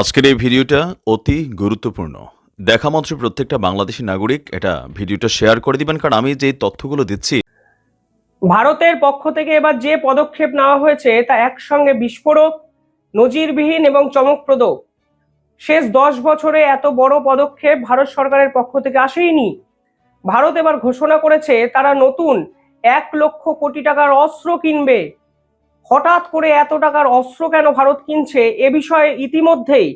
আজকের এই ভিডিওটা অতি গুরুত্বপূর্ণ। দেখা মাত্র প্রত্যেকটা বাংলাদেশি নাগরিক এটা ভিডিওটা শেয়ার করে দিবেন, কারণ আমি যে তথ্যগুলো দিচ্ছি। ভারতের পক্ষ থেকে এবার যে পদক্ষেপ নেওয়া হয়েছে, তা একসঙ্গে বিস্ফোরক, নজিরবিহীন এবং চমকপ্রদ। শেষ দশ বছরে এত বড় পদক্ষেপ ভারত সরকারের পক্ষ থেকে আসেইনি। ভারত এবার ঘোষণা করেছে, তারা নতুন এক লক্ষ কোটি টাকার অস্ত্র কিনবে। হঠাৎ করে এত টাকার অস্ত্র কেন ভারত কিনছে? এ বিষয়ে ইতিমধ্যেই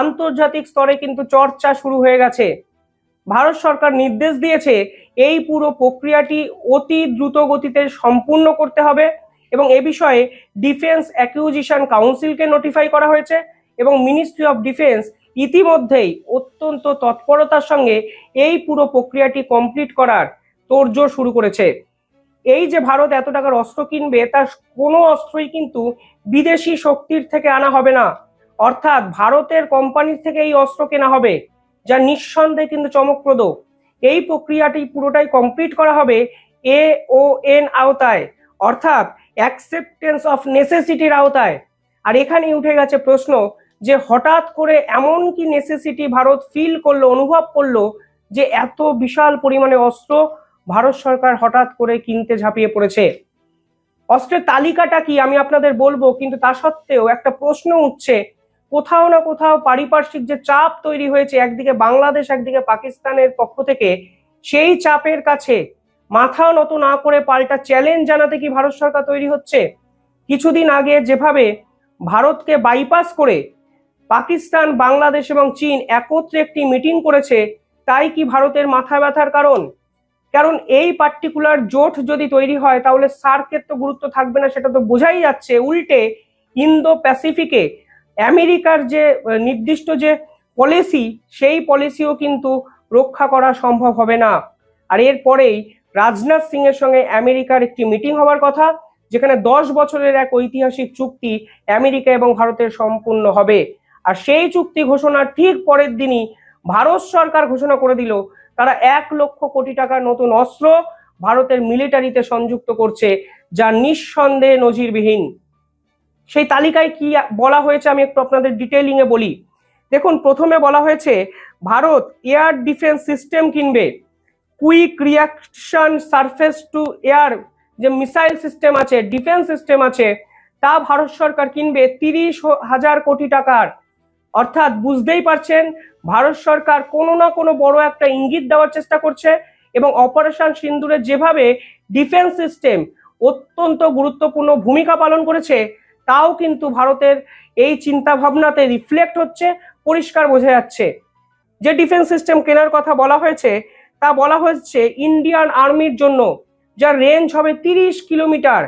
আন্তর্জাতিক স্তরে কিন্তু চর্চা শুরু হয়ে গেছে। ভারত সরকার নির্দেশ দিয়েছে, এই পুরো প্রক্রিয়াটি অতি দ্রুত গতিতে সম্পূর্ণ করতে হবে এবং এ বিষয়ে ডিফেন্স অ্যাকিউজিশন কাউন্সিলকে নোটিফাই করা হয়েছে এবং মিনিস্ট্রি অফ ডিফেন্স ইতিমধ্যেই অত্যন্ত তৎপরতার সঙ্গে এই পুরো প্রক্রিয়াটি কমপ্লিট করার তোড়জোড় শুরু করেছে। এই যে ভারত এত টাকার অস্ত্র কিনবে, তার কোনো অস্ত্রই কিন্তু বিদেশি শক্তির থেকে আনা হবে না। অর্থাৎ ভারতের কোম্পানির থেকে এই অস্ত্র কেনা হবে, যা নিঃসন্দেহে কিন্তু চমকপ্রদ। এই প্রক্রিয়াটি পুরোটাই কমপ্লিট করা হবে এ ও এন আওতায়, অর্থাৎ অ্যাকসেপ্টেন্স অফ নেসেসিটির আওতায়। আর এখানেই উঠে গেছে প্রশ্ন যে হঠাৎ করে এমন কি নেসেসিটি ভারত ফিল করল, অনুভব করল যে এত বিশাল পরিমাণে অস্ত্র ভারত সরকার হঠাৎ করে কিনতে ঝাঁপিয়ে পড়েছে। অস্ত্রের তালিকাটা কি আমি আপনাদের বলব, কিন্তু তা সত্ত্বেও একটা প্রশ্ন উঠছে, কোথাও না কোথাও পারিপার্শ্বিক যে চাপ তৈরি হয়েছে একদিকে বাংলাদেশ, একদিকে পাকিস্তানের পক্ষ থেকে, সেই চাপের কাছে মাথা নত না করে পাল্টা চ্যালেঞ্জ জানাতে কি ভারত সরকার তৈরি হচ্ছে? কিছুদিন আগে যেভাবে ভারতকে বাইপাস করে পাকিস্তান, বাংলাদেশ এবং চীন একত্রে একটি মিটিং করেছে, তাই কি ভারতের মাথা ব্যথার কারণ? কারণ এই পার্টিকুলার জোট যদি তৈরি হয়, তাহলে সার্কের তো গুরুত্ব থাকবে না, সেটা তো বোঝাই যাচ্ছে। উল্টে ইন্দো প্যাসিফিকে আমেরিকার যে নির্দিষ্ট যে পলিসি সেই পলিসিও কিন্তু রক্ষা করা সম্ভব হবে না। আর এরপরেই রাজনাথ সিং এর সঙ্গে আমেরিকার একটি মিটিং হওয়ার কথা, যেখানে দশ বছরের এক ঐতিহাসিক চুক্তি আমেরিকা এবং ভারতের সম্পূর্ণ হবে। আর সেই চুক্তি ঘোষণার ঠিক পরের দিনই ভারত সরকার ঘোষণা করে দিল তারা এক লক্ষ কোটি টাকার নতুন অস্ত্র ভারতের মিলিটারিতে সংযুক্ত করছে, যা নিঃসন্দেহে নজিরবিহীন। সেই তালিকায় কি বলা হয়েছে আমি একটু আপনাদের ডিটেইলিং এ বলি। দেখুন, প্রথমে বলা হয়েছে, ভারত এয়ার ডিফেন্স সিস্টেম কিনবে। Quick reaction surface to air যে মিসাইল সিস্টেম আছে ডিফেন্স সিস্টেম আছে, তা ভারত সরকার কিনবে তিরিশ হাজার কোটি টাকার। অর্থাৎ বুঝতেই পারছেন, ভারত সরকার কোনো না কোনো বড় একটা ইঙ্গিত দেওয়ার চেষ্টা করছে এবং অপারেশন সিন্দুরে যেভাবে ডিফেন্স সিস্টেম অত্যন্ত গুরুত্বপূর্ণ ভূমিকা পালন করেছে, তাও কিন্তু ভারতের এই চিন্তা ভাবনাতে রিফ্লেক্ট হচ্ছে, পরিষ্কার বোঝা যাচ্ছে। যে ডিফেন্স সিস্টেম কেনার কথা বলা হয়েছে, তা বলা হয়েছে ইন্ডিয়ান আর্মির জন্য, যার রেঞ্জ হবে তিরিশ কিলোমিটার।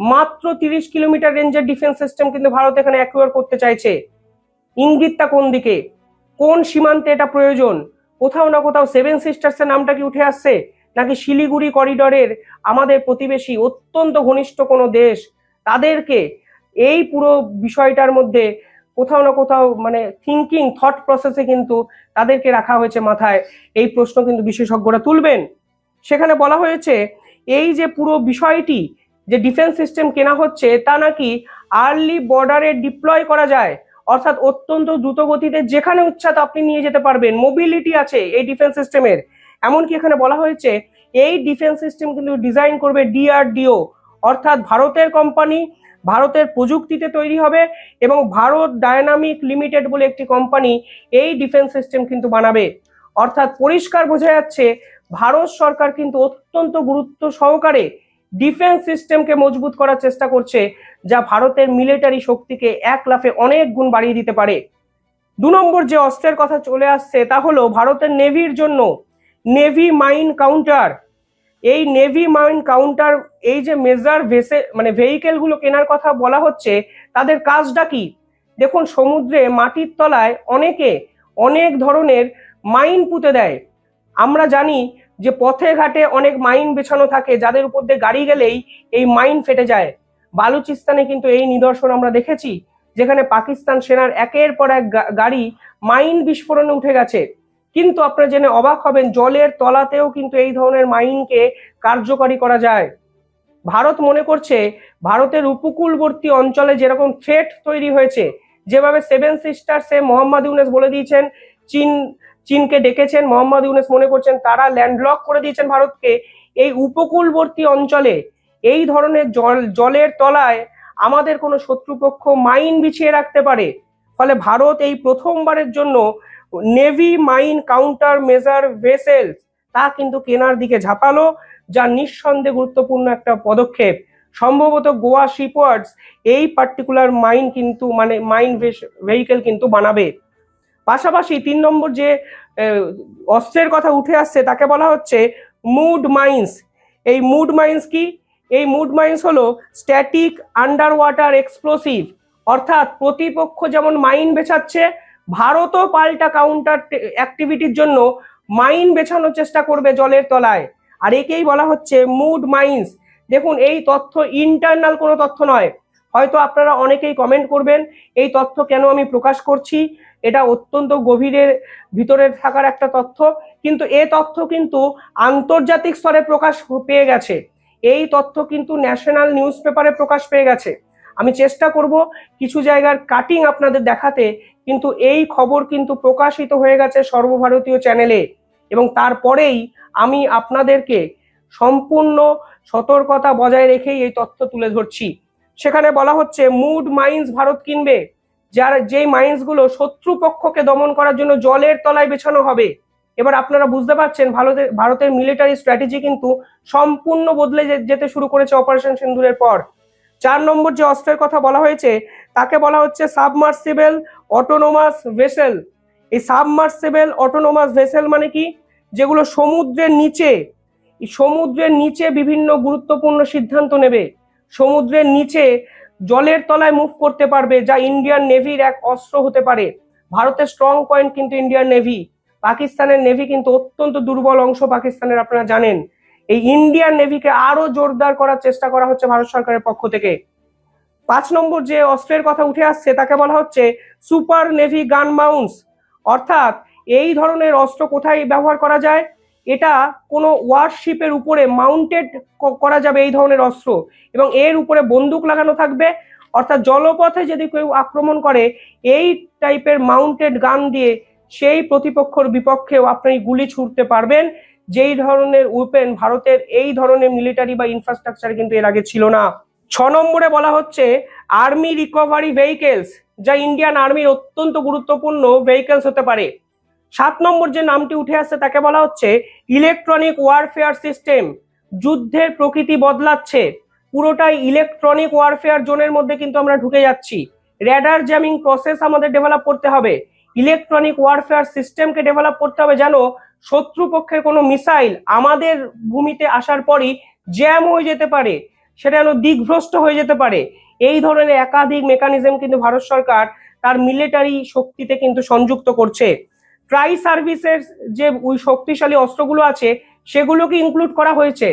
মাত্র তিরিশ কিলোমিটার রেঞ্জের ডিফেন্স সিস্টেম কিন্তু ভারত এখানে অ্যাকুয়ার করতে চাইছে। ইঙ্গিতটা কোন দিকে? কোন সীমান্তে এটা প্রয়োজন? কোথাও না কোথাও সেভেন সিস্টার্সের নামটা কি উঠে আসছে? নাকি শিলিগুড়ি করিডরের আমাদের প্রতিবেশী অত্যন্ত ঘনিষ্ঠ কোনো দেশ? তাদেরকে এই পুরো বিষয়টার মধ্যে কোথাও না কোথাও মানে থিঙ্কিং থট প্রসেসে কিন্তু তাদেরকে রাখা হয়েছে মাথায়। এই প্রশ্ন কিন্তু বিশেষজ্ঞরা তুলবেন। সেখানে বলা হয়েছে, এই যে পুরো বিষয়টি, যে ডিফেন্স সিস্টেম কেনা হচ্ছে, তা নাকি আর্লি বর্ডারে ডিপ্লয় করা যায়? অর্থাৎ অত্যন্ত দ্রুত গতিতে যেখানে উচ্ছাত আপনি নিয়ে যেতে পারবেন মোবিলিটি আছে এই ডিফেন্স সিস্টেমের এমনকি এখানে বলা হয়েছে, এই ডিফেন্স সিস্টেম কিন্তু ডিজাইন করবে ডিআরডিও অর্থাৎ ভারতের কোম্পানি ভারতের প্রযুক্তিতে তৈরি হবে এবং ভারত ডায়নামিক লিমিটেড বলে একটি কোম্পানি এই ডিফেন্স সিস্টেম কিন্তু বানাবে। অর্থাৎ পরিষ্কার বোঝা যাচ্ছে, ভারত সরকার কিন্তু অত্যন্ত গুরুত্ব সহকারে ডিফেন্স সিস্টেমকে মজবুত করার চেষ্টা করছে, যা ভারতের মিলিটারি শক্তিকে এক লাফে অনেক গুণ বাড়িয়ে দিতে পারে। দু নম্বর যে অস্ত্রের কথা চলে আসছে, তা হলো ভারতের নেভির জন্য নেভি মাইন কাউন্টার। এই নেভি মাইন কাউন্টার, এই যে মেজার ভেসে মানে ভেহিকেলগুলো কেনার কথা বলা হচ্ছে, তাদের কাজটা কি? দেখুন, সমুদ্রে মাটির তলায় অনেকে অনেক ধরনের মাইন পুঁতে দেয়। আমরা জানি যে পথে ঘাটে অনেক মাইন বেছানো থাকে, যাদের উপর দিয়ে গাড়ি গেলেই এই মাইন ফেটে যায়। বালুচিস্তানে কিন্তু এই নিদর্শন আমরা দেখেছি, যেখানে পাকিস্তান সেনার একের পর এক গাড়ি মাইন বিস্ফোরণে উঠে গেছে। কিন্তু আপনারা জেনে অবাক হবেন, জলের তলাতেও কিন্তু এই ধরনের মাইনকে কার্যকরী করা যায়। ভারত মনে করছে, ভারতের উপকূলবর্তী অঞ্চলে যেরকম থ্রেট তৈরি হয়েছে, যেভাবে সেভেন সিস্টার্সে মোহাম্মদ ইউনেস বলে দিয়েছেন, চীন চীনকে ডেকেছেন, মোহাম্মদ ইউনেস মনে করছেন তারা ল্যান্ডলক করে দিয়েছেন ভারতকে। এই উপকূলবর্তী অঞ্চলে এই ধরনের জল, জলের তলায় আমাদের কোনো শত্রুপক্ষ মাইন বিছিয়ে রাখতে পারে। ফলে ভারত এই প্রথমবারের জন্য navy mine counter measure vessels, তা কিন্তু কেনার দিকে ঝাঁপালো, যা নিঃসন্দেহে গুরুত্বপূর্ণ একটা পদক্ষেপ। সম্ভবত গোয়া শিপওয়ার্ডস এই পার্টিকুলার মাইন কিন্তু মানে মাইন ভেহিকেল কিন্তু বানাবে। পাশাপাশি তিন নম্বর যে অস্ত্রের কথা উঠে আসছে, তাকে বলা হচ্ছে মুড মাইন্স। এই মুড মাইন্স কি? এই মুড মাইন্স হলো স্ট্যাটিক আন্ডার ওয়াটার এক্সপ্লোসিভ। অর্থাৎ প্রতিপক্ষ যেমন মাইন বেছাচ্ছে, ভারতও পাল্টা কাউন্টার অ্যাক্টিভিটির জন্য মাইন বেছানোর চেষ্টা করবে জলের তলায়। আর একেই বলা হচ্ছে মুড মাইন্স। দেখুন, এই তথ্য ইন্টারনাল কোনো তথ্য নয়। হয়তো আপনারা অনেকেই কমেন্ট করবেন, এই তথ্য কেন আমি প্রকাশ করছি? এটা অত্যন্ত গভীরের ভিতরে থাকার একটা তথ্য। কিন্তু এ তথ্য কিন্তু আন্তর্জাতিক স্তরে প্রকাশ পেয়ে গেছে। এই তথ্য কিন্তু ন্যাশনাল নিউজ পেপারে প্রকাশ পেয়ে গেছে। আমি চেষ্টা করব কিছু জায়গার কাটিং আপনাদের দেখাতে, কিন্তু এই খবর কিন্তু প্রকাশিত হয়ে গেছে সর্বভারতীয় চ্যানেলে এবং তারপরেই আমি আপনাদেরকে সম্পূর্ণ সতর্কতা বজায় রেখেই এই তথ্য তুলে ধরছি। সেখানে বলা হচ্ছে মুড মাইন্স ভারত কিনবে। যার যেই মাইন্সগুলো শত্রুপক্ষকে দমন করার জন্য জলের তলায় বেছানো হবে। এবার আপনারা বুঝতে পারছেন ভারতের ভারতের মিলিটারি স্ট্র্যাটেজি কিন্তু সম্পূর্ণ বদলে যেতে শুরু করেছে অপারেশন সিন্দুরের পর। চার নম্বর যে অস্ত্রের কথা বলা হয়েছে, তাকে বলা হচ্ছে সাবমার্সিবেল অটোনোমাস ভেসেল এই সাবমার্সিবেল অটোনোমাস ভেসেল মানে কি? যেগুলো সমুদ্রের নিচে সমুদ্রের নিচে বিভিন্ন গুরুত্বপূর্ণ সিদ্ধান্ত নেবে। সমুদ্রের নিচে জলের তলায় মুভ করতে পারবে, যা ইন্ডিয়ান নেভির এক অস্ত্র হতে পারে। ভারতের স্ট্রং পয়েন্ট কিন্তু ইন্ডিয়ান নেভি পাকিস্তানের নেভি কিন্তু অত্যন্ত দুর্বল অংশ পাকিস্তানের, আপনারা জানেন। এই ইন্ডিয়ান নেভিকে আরও জোরদার করার চেষ্টা করা হচ্ছে ভারত সরকারের পক্ষ থেকে। পাঁচ নম্বর যে অস্ত্রের কথা উঠে আসছে, তাকে বলা হচ্ছে সুপার নেভি গান মাউন্টস অর্থাৎ এই ধরনের অস্ত্র কোথায় ব্যবহার করা যায়? এটা কোনো ওয়ারশিপের উপরে মাউন্টেড করা যাবে এই ধরনের অস্ত্র এবং এর উপরে বন্দুক লাগানো থাকবে। অর্থাৎ জলপথে যদি কেউ আক্রমণ করে, এই টাইপের মাউন্টেড গান দিয়ে সেই প্রতিপক্ষর বিপক্ষেও আপনি গুলি ছুটতে পারবেন। যেই ধরনের ওপেন ভারতের এই ধরনের মিলিটারি বা ইনফ্রাস্ট্রাকচার কিন্তু এর আগে ছিল না। ছ নম্বরে বলা হচ্ছে আর্মি রিকভারি ভেহিকেলস যা ইন্ডিয়ান আর্মির অত্যন্ত গুরুত্বপূর্ণ ভেহিকেলস হতে পারে। সাত নম্বর যে নামটি উঠে আসছে তাকে বলা হচ্ছে ইলেকট্রনিক ওয়ারফেয়ার সিস্টেম। যুদ্ধের প্রকৃতি বদলাচ্ছে। পুরোটাই ইলেকট্রনিক ওয়ারফেয়ার জোনের মধ্যে কিন্তু আমরা ঢুকে যাচ্ছি। র্যাডার জ্যামিং প্রসেস আমাদের ডেভেলপ করতে হবে। ইলেকট্রনিক ওয়ারফেয়ার সিস্টেমকে ডেভেলপ করতে হবে যেন শত্রুপক্ষের কোনো মিসাইল আমাদের ভূমিতে আসার পরই জ্যাম হয়ে যেতে পারে। সেটা যেন দিকভ্রষ্ট হয়ে যেতে পারে। এই ধরনের একাধিক মেকানিজম কিন্তু ভারত সরকার তার মিলিটারি শক্তিতে কিন্তু সংযুক্ত করছে। ট্রাই সার্ভিসের যে ওই শক্তিশালী অস্ত্রগুলো আছে, সেগুলোকে ইনক্লুড করা হয়েছে।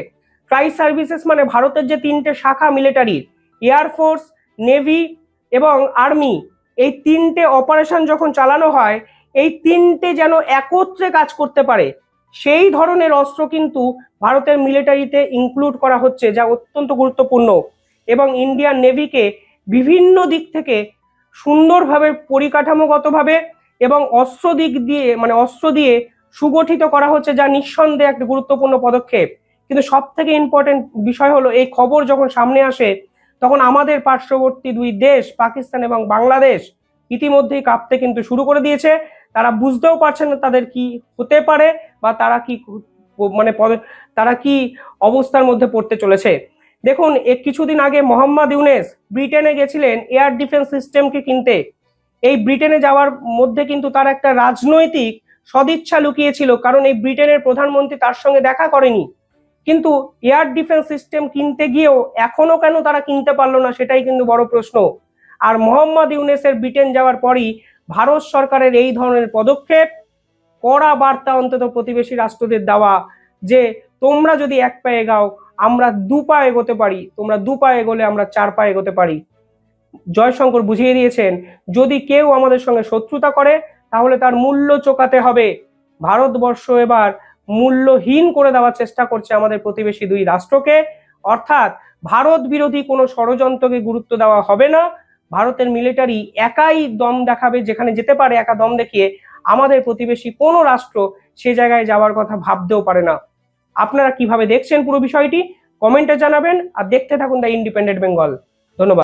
ট্রাই সার্ভিসেস মানে ভারতের যে তিনটে শাখা মিলিটারির এয়ারফোর্স নেভি এবং আর্মি এই তিনটে অপারেশন যখন চালানো হয়, এই তিনটে যেন একত্রে কাজ করতে পারে, সেই ধরনের অস্ত্র কিন্তু ভারতের মিলিটারিতে ইনক্লুড করা হচ্ছে, যা অত্যন্ত গুরুত্বপূর্ণ এবং ইন্ডিয়ান নেভিকে বিভিন্ন দিক থেকে সুন্দরভাবে পরিকাঠামোগতভাবে এবং অস্ত্র দিক দিয়ে মানে অস্ত্র দিয়ে সুগঠিত করা হচ্ছে যা নিঃসন্দেহে একটা গুরুত্বপূর্ণ পদক্ষেপ। কিন্তু সব থেকে ইম্পর্টেন্ট বিষয় হলো, এই খবর যখন সামনে আসে, তখন আমাদের পার্শ্ববর্তী দুই দেশ, পাকিস্তান এবং বাংলাদেশ, ইতিমধ্যেই কাঁপতে কিন্তু শুরু করে দিয়েছে। তারা বুঝতেও পারছেন না তাদের কি হতে পারে বা তারা কি মানে তারা কি অবস্থার মধ্যে পড়তে চলেছে। দেখুন, এ কিছুদিন আগে মোহাম্মদ ইউনেস ব্রিটেনে গেছিলেন এয়ার ডিফেন্স সিস্টেমকে কিনতে। এই ব্রিটেনে যাওয়ার মধ্যে কিন্তু তার একটা রাজনৈতিক সদিচ্ছা লুকিয়েছিল, কারণ এই ব্রিটেনের প্রধানমন্ত্রী তার সঙ্গে দেখা করেনি। কিন্তু এয়ার ডিফেন্স সিস্টেম কিনতে গিয়েও এখনও কেন তারা কিনতে পারল না সেটাই কিন্তু বড় প্রশ্ন। আর মোহাম্মদ ইউনেসের ব্রিটেন যাওয়ার পরই ভারত সরকারের এই ধরনের পদক্ষেপ, কড়া বার্তা অন্তত প্রতিবেশী রাষ্ট্রদের দেওয়া যে, তোমরা যদি এক পায়ে গাও আমরা দু পা এগোতে পারি, তোমরা দু পা এগোলে আমরা চার পা এগোতে পারি। জয়শঙ্কর বুঝিয়ে দিয়েছেন, যদি কেউ আমাদের সঙ্গে শত্রুতা করে, তাহলে তার মূল্য চোকাতে হবে। ভারতবর্ষ এবার মূল্যহীন করে দেওয়ার চেষ্টা করছে আমাদের প্রতিবেশী দুই রাষ্ট্রকে। অর্থাৎ ভারত বিরোধী কোনো ষড়যন্ত্রকে গুরুত্ব দেওয়া হবে না। ভারতের মিলিটারি একাই দম দেখাবে, যেখানে যেতে পারে একা দম দেখিয়ে আমাদের প্রতিবেশী কোনো রাষ্ট্র সে জায়গায় যাওয়ার কথা ভাবতেও পারে না। আপনারা কীভাবে দেখছেন পুরো বিষয়টি, কমেন্টে জানাবেন আর দেখতে থাকুন দ্য ইন্ডিপেন্ডেন্ট বেঙ্গল। ধন্যবাদ।